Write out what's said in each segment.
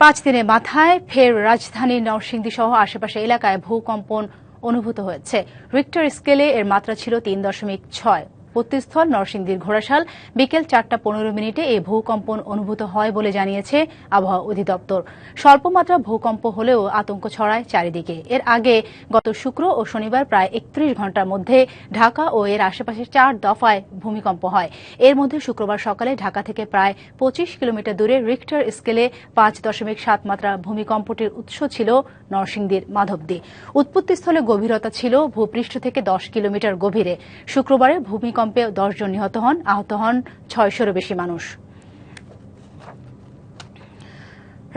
পাঁচ দিনের মাথায় ফের রাজধানী নরসিংদী সহ আশেপাশে এলাকায় ভূকম্পন অনুভূত হয়েছে। রিক্টার স্কেলে এর মাত্রা ছিল তিন দশমিক ছয়। উৎপত্তিস্থল নরসিংদীর ঘোড়াশাল বিকেল চারটা পনেরো মিনিটে এই ভূকম্পন অনুভূত হয় বলে জানিয়েছে আবহাওয়া অধিদপ্তর। স্বল্পমাত্রা ভূকম্প হলেও আতঙ্ক ছড়ায় চারিদিকে। এর আগে গত শুক্র ও শনিবার প্রায় একত্রিশ ঘণ্টার মধ্যে ঢাকা ও এর আশেপাশে চার দফায় ভূমিকম্প হয়। এর মধ্যে শুক্রবার সকালে ঢাকা থেকে প্রায় পঁচিশ কিলোমিটার দূরে রিক্টার স্কেলে পাঁচ দশমিক সাত মাত্রা ভূমিকম্পটির উৎস ছিল নরসিংদীর মাধবদী। উৎপত্তিস্থলে গভীরতা ছিল ভূপৃষ্ঠ থেকে দশ কিলোমিটার গভীরে। শুক্রবারে ভূমিকম্পে দশজন নিহত হন, আহত হন ছয়শোরও বেশি মানুষ।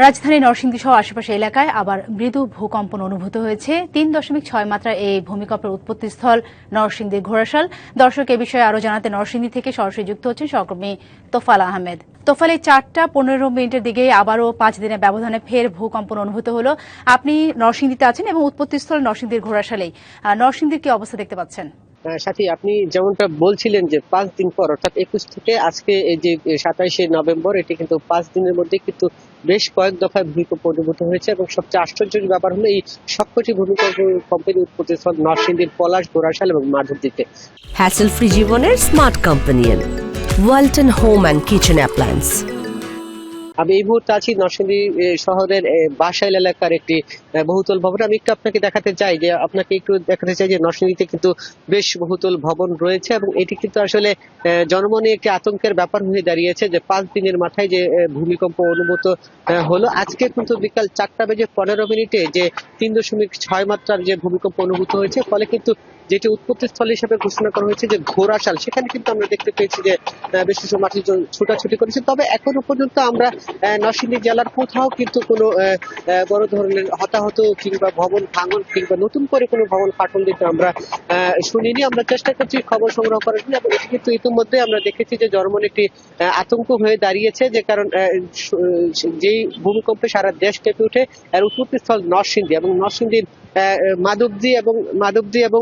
রাজধানী নরসিংদী সহ আশেপাশে এলাকায় আবার মৃদু ভূকম্পন অনুভূত হয়েছে। তিন দশমিক ছয় মাত্রা এই ভূমিকম্পের উৎপত্তিস্থল নরসিংদীর ঘোড়াশাল। দর্শক এ বিষয়ে আরও জানাতে নরসিংদী থেকে সরাসরি যুক্ত হচ্ছেন সহকর্মী তোফাল আহমেদ। তোফালে চারটা পনেরো মিনিটের দিকে আবারও পাঁচ দিনের ব্যবধানে ফের ভূকম্পন অনুভূত হলো। আপনি নরসিংদীতে আছেন এবং উৎপত্তিস্থল নরসিংদীর ঘোড়াশালেই। নরসিংদীর কি অবস্থা দেখতে পাচ্ছেন? সাথী, আপনি যেমনটা বলছিলেন যে পাঁচ দিন পর, অর্থাৎ একুশ থেকে আজকে এই যে সাতাইশে নভেম্বর, এটি কিন্তু পাঁচ দিনের মধ্যে কিন্তু বেশ কয়েক দফায় ভূমিকম্প অনুভূত হয়েছে এবং সবচেয়ে আশ্চর্যের ব্যাপার হলো এই সবকটি ভূমিকম্প কোম্পানি উৎপত্তি স্থল নরসিংদীর পলাশ গোরাশাল এবং মাধবদীতে হ্যাসেল ফ্রি জীবনের smart companion Walton home and kitchen appliance আমি এই মুহূর্তে আছি নরসিংদী শহরের বাসাইল এলাকার একটি বহুতল ভবন। আমি একটু আপনাকে দেখাতে চাই যে, আপনাকে একটু দেখাতে চাই যে, নরসিংদীতে কিন্তু বেশ বহুতল ভবন রয়েছে এবং এটি কিন্তু আসলে জনমনে একটি আতঙ্কের ব্যাপার হয়ে দাঁড়িয়েছে যে, পাঁচ দিনের মাথায় যে ভূমিকম্প অনুভূত হলো। আজকে কিন্তু বিকাল চারটা বেজে পনেরো মিনিটে যে, তিন দশমিক ছয় মাত্রার যে ভূমিকম্প অনুভূত হয়েছে, ফলে কিন্তু যেটি উৎপত্তি স্থল হিসেবে ঘোষণা করা হয়েছে যে ঘোড়াশাল সেখানে কিন্তু আমরা দেখতে পেয়েছি যে বেশ কিছু মানুষজন ছুটাছুটি করেছে। তবে এখনও পর্যন্ত আমরা নরসিংদী জেলার কোথাও কিন্তু কোনো বড় ধরনের হতাহত কিংবা ভবন ভাঙন কিংবা নতুন করে কোনো ভবন ফাটল দিতে আমরা শুনিনি। আমরা চেষ্টা করছি খবর সংগ্রহ করার জন্য। এবং এটি কিন্তু ইতিমধ্যে আমরা দেখেছি যে জর্মন একটি আতঙ্ক হয়ে দাঁড়িয়েছে যে কারণ যেই ভূমিকম্পে সারা দেশ কেঁপে উঠে এর উৎপত্তি স্থল নরসিংদী। এবং নরসিংদীর মাধবদী এবং মাধবদী এবং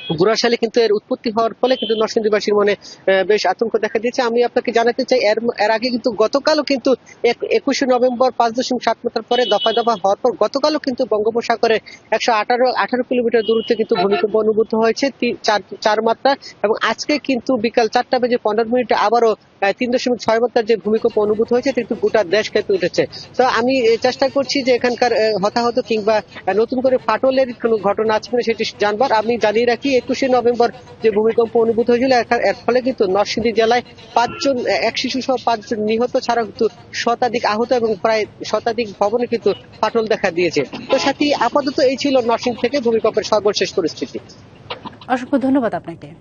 গুড়াশালে কিন্তু এর উৎপত্তি হওয়ার ফলে কিন্তু নরসিংদীবাসীর মনে বেশ আতঙ্ক দেখা দিয়েছে। আমি আপনাকে জানাতে চাই এর এর আগে কিন্তু গতকালও কিন্তু একুশে নভেম্বর পাঁচ দশমিক সাত মাত্রার পরে দফা দফা হওয়ার পর গতকালও কিন্তু বঙ্গোপসাগরে একশো আঠারো আঠারো কিলোমিটার দূরত্বে কিন্তু ভূমিকম্প অনুভূত হয়েছে চার মাত্রা। এবং আজকে কিন্তু বিকাল চারটা বেজে পনেরো মিনিটে আবারও তিন দশমিক ছয় মাত্রার যে ভূমিকম্প অনুভূত হয়েছে কিন্তু গোটা দেশ খেতে উঠেছে। তো আমি চেষ্টা করছি যে এখানকার হতাহত কিংবা নতুন করে ফাটলের কোনো ঘটনা আছে কিনা সেটি জানবার। আমি জানিয়ে রাখি একুশে নভেম্বর যে ভূমিকম্প অনুভূত হয়েছিল এর- ফলে কিন্তু নরসিংদী জেলায় পাঁচজন, এক শিশু সহ পাঁচজন নিহত ছাড়া কিন্তু শতাধিক আহত এবং প্রায় শতাধিক ভবনে কিন্তু ফাটল দেখা দিয়েছে। তো সাথী, আপাতত এই ছিল নরসিংদী থেকে ভূমিকম্পের সর্বশেষ পরিস্থিতি। অসংখ্য ধন্যবাদ আপনাকে।